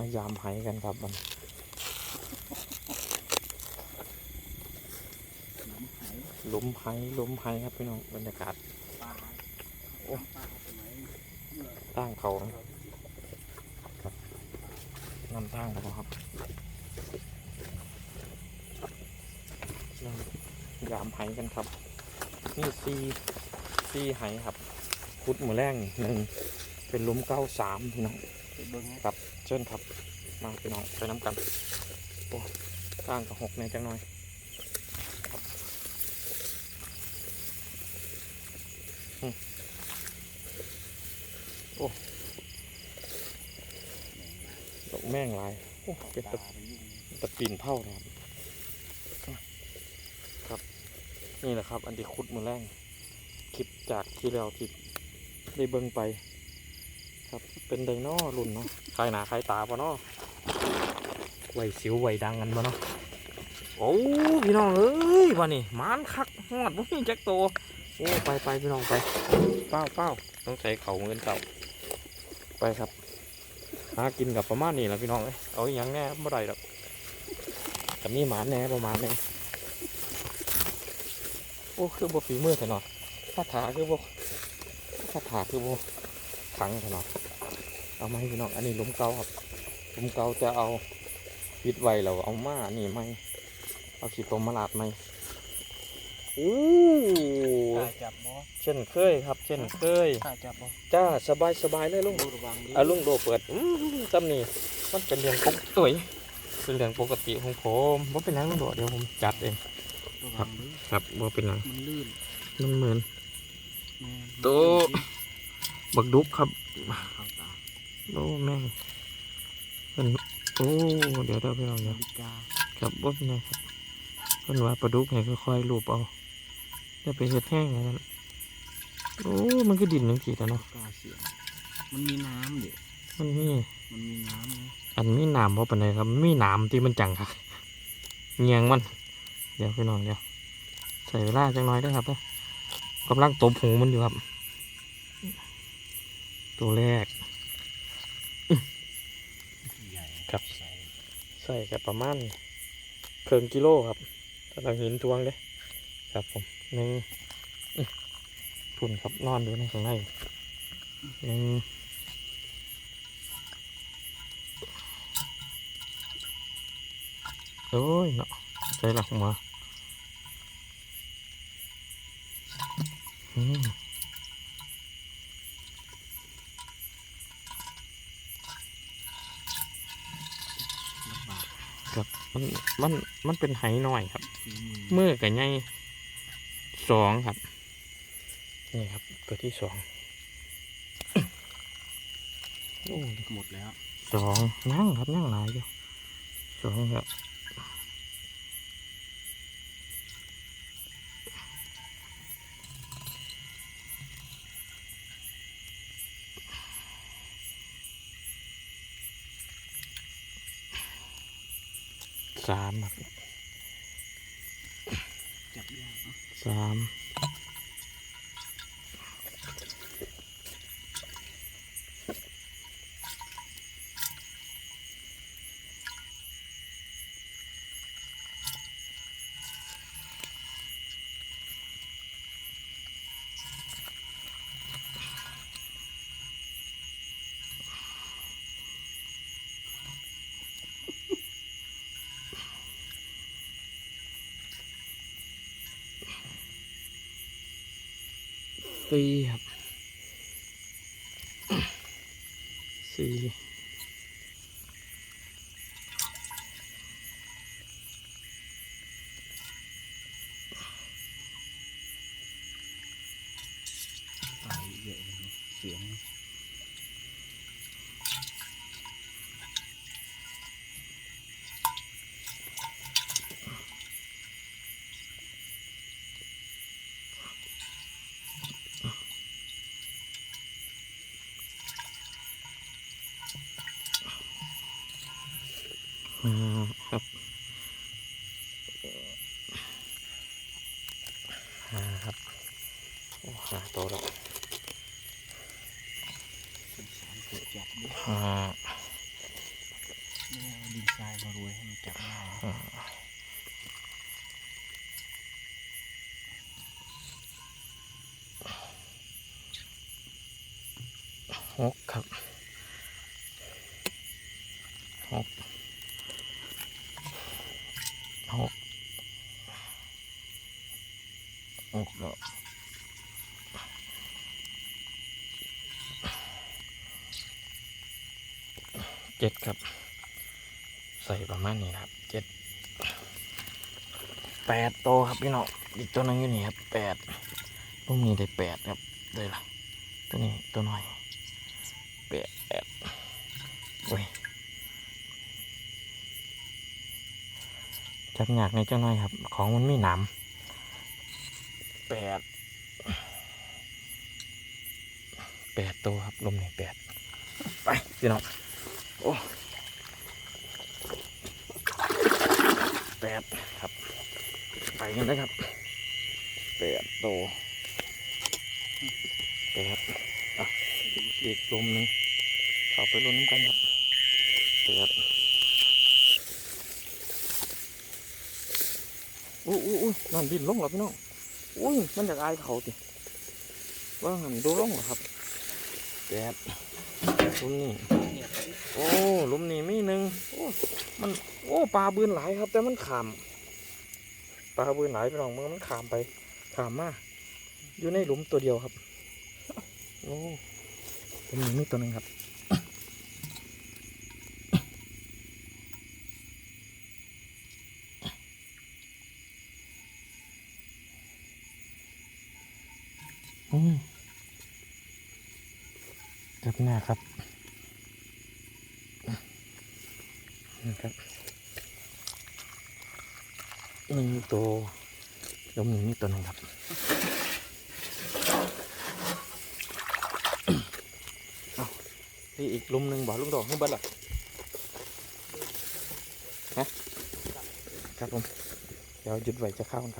มายามไหกันครับมันลุมไหหลุมไหครับพี่น้องบรรยากาศโอ้ตั้งเขานะครับนำตั้งเขาครับยามไหกันครับ นี่ซีซีไหครับคุดหมูแรงหนึ่งเป็นลุมเก้าสามพี่น้อง ครับเชิญครับ มาพี่น้องไปน้ำกันโอ้ตั้งกับหกในจังหน่อยครับอืมโอ้ดอกแม่งหลายโอ้เป็นตะตะปีนเผานะครับครับ นี่แหละครับ อันที่คุดมือแรงคลิปจากที่เราที่ได้เบิ่งไป ครับเป็นไดโนรุ่นเนาะใครหนาใครตาปะเนาะไหวสิวไหวดังกันปะเนาะโอ้พี่น้องเอ้ยวันนี้มานคักหอดพวกนี้แจ็คโตโอ้ไปไปพี่น้องไปเป้าเป้าต้องใช้เข่าเงินเก่าไปครับหากินกับประมาณนี้แหละพี่น้องเอ้ยเอาอย่างแน่เมื่อไรหรอกกับมีหมาแน่ประมาณนี้โอ้คือบ่ฝีมือเถอะเนาะคาถาคือบ่คาถาคือบ่ขังเถนาะ เอามาให้พี่น้องอันนี้หลุมเก่าครับหลุมเก่าจะเอาปิดไว้แล้วเอามาอันนี่ไหมเอาขีดตมมาลาดไหมโอ้กล้าจับบ่เช่นเคยครับ เช่นเคยกล้าจับบ่จ้าสบายสบายเลยลุงดูระวังดิอาลุงโดเปิดอื้อจำนี่มันเป็นเรื่องปกติเป็นเรื่องปกติของผมว่าเป็นหยังลุงโดเดี๋ยวผมจัดเองระวังดิครับว่าเป็นหยังมันลื่นมันเหมือนแม่โตบักดุกครับเข้าตา โอ้แม่งเป็นโอ้ เดี๋ยวเดี๋ยวพี่น้องเดี๋ยวนาฬิกาครับว่าเป็นไงครับเพิ่นว่าปลาดุกให้ค่อยๆลูบเอาจะไปเห็ดแห้งอย่างนั้นโอ้ มันก็ดินหนึ่งขีดแล้วเนาะกล้าเสียงมันมีน้ำเด็ดมันมีมันมีน้ำนะอันมีหนามเพราะปานใดครับมีหนามที่มันจังครับเงียงมัน เดี๋ยวพี่น้องเดี๋ยวใส่เวลาจังน้อยได้อครับเด้อกำลังตบหูมันอยู่ครับ ตัวแรก ใหญ่ ครับ ใส่ ใส่ กับประมาณเคิงกิโลครับถ้าเราหินทวงเด้ครับผมหนึ่งอื้อพุ่นครับนอนอยู่ในข้างในหนึ่งโอ้ยเนาะใจหลักมาอืม ลำบาก ครับ มันมันมันเป็นไหหน่อยครับฝีมือมือกับไงสองครับ นี่ครับ ตัวที่สองโอ้หมดแล้วสองนั่งครับนั่งหลายอยู่สองครับ สามครับจับยากเนอะสาม สี่ครับสี่ตายเยอะเลยเนอะเสียง อ่า ครับห้าครับโอ้ห้าตัวแล้วสงสารเกิดจับด้วยห้าทรายมารวยให้มันจับง่ายอ่าหกครับหก หกหกแล้วเจ็ดครับ ใส่ประมาณนี้ครับเจ็ดแปดโตครับพี่น้องอีกตัวนึงอยู่นี่ครับแปดลูกนี้ได้แปดครับเลยล่ะตัวนี้ตัวน้อยแปดโอ้ย จับยากในเจ้าน้อยครับ ของมันไมีหนามแปดแปดตัวครับลมหนี่งแปดไปพี่น้องโอ้แปดครับ ไปกันนะครับแปดโตวแปดอะอีกลมหนึ่งเข้าไปลุ้นกันครับแปด อุ้ยอุ้ยอุ้ยนั่นบินลงแล้วพี่น้องอุ้ยมันจากอายเขาติว่าหันดูลงเหรอครับแปดลุมนี่โอ้ลุมนี่มีหนึ่งโอ้มันโอ้ปลาบืนหลายครับ แต่มันขามปลาบืนหลายพี่น้องมันมันขามไปขามมาอยู่ในหลุมตัวเดียวครับโอ้ตัวนี้มีตัวหนึ่งครับ จับหน้าครับนะครับหนึ่งตัวลมหนึ่งนี่ตัวหนึ่งครับเอาพี่อีกลุมหนึ่งบ่ลุงดอกขึ้นเบัดล่ะฮะครับผม เดี๋ยวหยุดไว้จะเข้ากันครับ